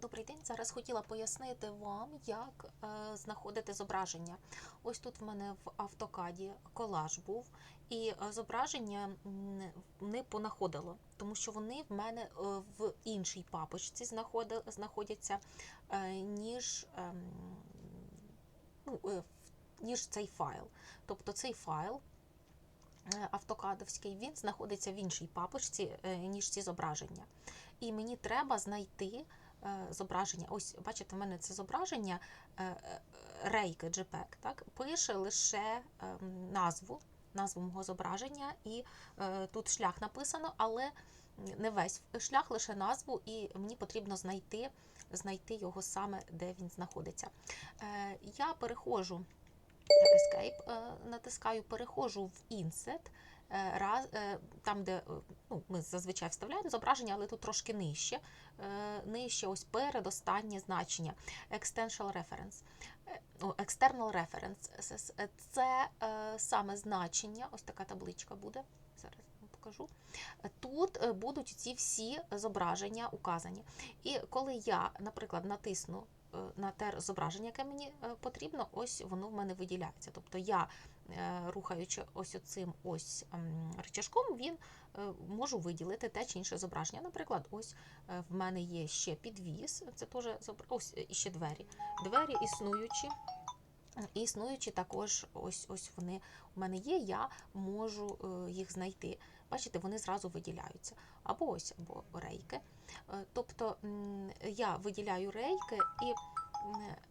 Добрий день. Зараз хотіла пояснити вам, як е, знаходити зображення. Ось тут в мене в автокаді колаж був, і е, зображення не понаходило, тому що вони в мене е, в іншій папочці знаходяться, ніж, ем, ну, ніж цей файл. Тобто цей файл. Автокадовський він знаходиться в іншій папочці, ніж ці зображення. І мені треба знайти зображення. Ось, бачите, в мене це зображення е, е, рейки JPEG, так? Пише лише ем, назву, назву мого зображення, і е, тут шлях написано, але не весь шлях, лише назву, і мені потрібно знайти, знайти його саме, де він знаходиться. Е, Я переходжу. Escape е, натискаю, переходжу в е, раз- е, там, де е, ну, ми зазвичай вставляємо зображення, але тут трошки нижче. Е, Нижче, ось передостаннє значення. Extensional Reference. Е, External Reference. Це- е, саме значення, ось така табличка буде. Зараз покажу. Е, Тут е, будуть ці всі зображення указані. І коли я, наприклад, натисну е, на те зображення, яке мені е, потрібно, ось воно в мене виділяється. Тобто я, е, рухаючи ось оцим ось ем, рычажком, він е, можу виділити те чи інше зображення. Наприклад, ось е, в мене є ще підвіз, це теж ось е, іще двері. Двері існуючі. Е, Існуючі також, ось ось вони у мене є, я можу е, їх знайти. Бачите, вони зразу виділяються. Або ось, або рейки. Е, Тобто я виділяю рейки, і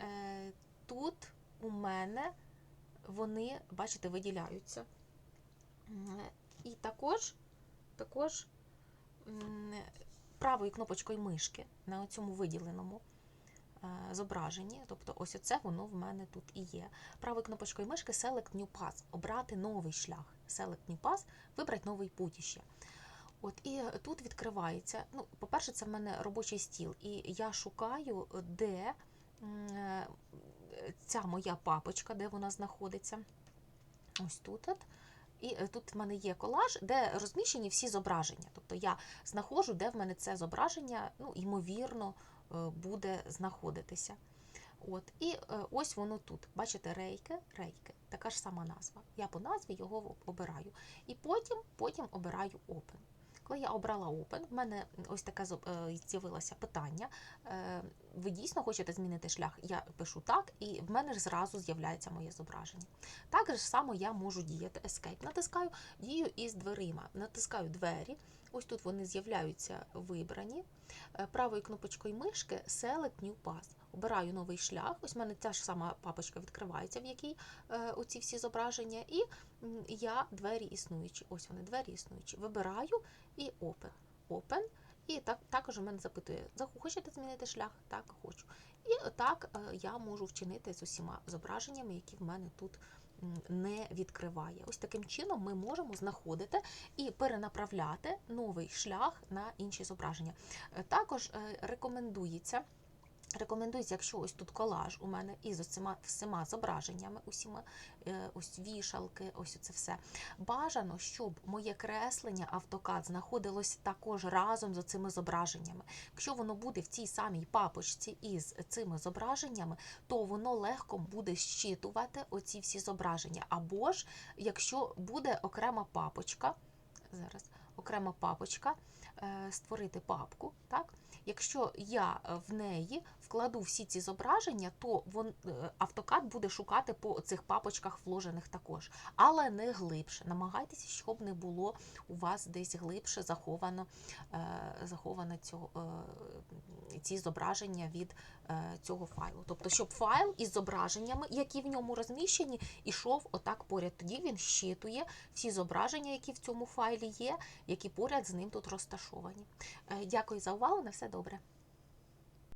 е, тут у мене вони, бачите, виділяються. І також, також правою кнопочкою мишки на цьому виділеному е, зображенні, тобто ось оце воно в мене тут і є. Правою кнопочкою мишки Select New Path, обрати новий шлях. Select New Path, вибрати новий путь іще. От і тут відкривається. Ну, по-перше, це в мене робочий стіл, і я шукаю, де е, ця моя папочка, де вона знаходиться. Ось тут. От. І тут в мене є колаж, де розміщені всі зображення. Тобто я знаходжу, де в мене це зображення, ну, ймовірно, буде знаходитися. От. І е, ось воно тут. Бачите, рейки, рейки, така ж сама назва. Я по назві його обираю. І потім, потім обираю Open. Коли я обрала Open, в мене ось таке е, з'явилося питання. Ви дійсно хочете змінити шлях? Я пишу так, і в мене ж зразу з'являється моє зображення. Так же само я можу діяти Escape. Натискаю дію із дверима. Натискаю двері. Ось тут вони з'являються вибрані. Е, Правою кнопочкою мишки Select New Path. Обираю новий шлях. Ось в мене ця ж сама папочка відкривається, в якій е, оці всі зображення. І я двері існуючі. Ось вони, двері існуючі. Вибираю і Open. Open. І так, також у мене запитує, хочете змінити шлях? Так, хочу. І так е, я можу вчинити з усіма зображеннями, які в мене тут не відкриває. Ось таким чином ми можемо знаходити і перенаправляти новий шлях на інші зображення. Е, Також е, рекомендується. Рекомендується, якщо ось тут колаж у мене із всіма, всіма зображеннями, усіма е, ось вішалки, ось це все. Бажано, щоб моє креслення автокад знаходилось також разом з цими зображеннями. Якщо воно буде в цій самій папочці із цими зображеннями, то воно легко буде щитувати оці всі зображення. Або ж, якщо буде окрема папочка, зараз окрема папочка, е, створити папку, так? Якщо я е, в неї вкладу всі ці зображення, то вон, е, автокад буде шукати по цих папочках вложених також, але не глибше. Намагайтеся, щоб не було у вас десь глибше заховано, е, заховано цього, ці зображення від е, цього файлу. Тобто, щоб файл із зображеннями, які в ньому розміщені, ішов отак поряд. Тоді він щитує всі зображення, які в цьому файлі є, які поряд з ним тут розташовані. Е, Дякую за увагу. На все добре.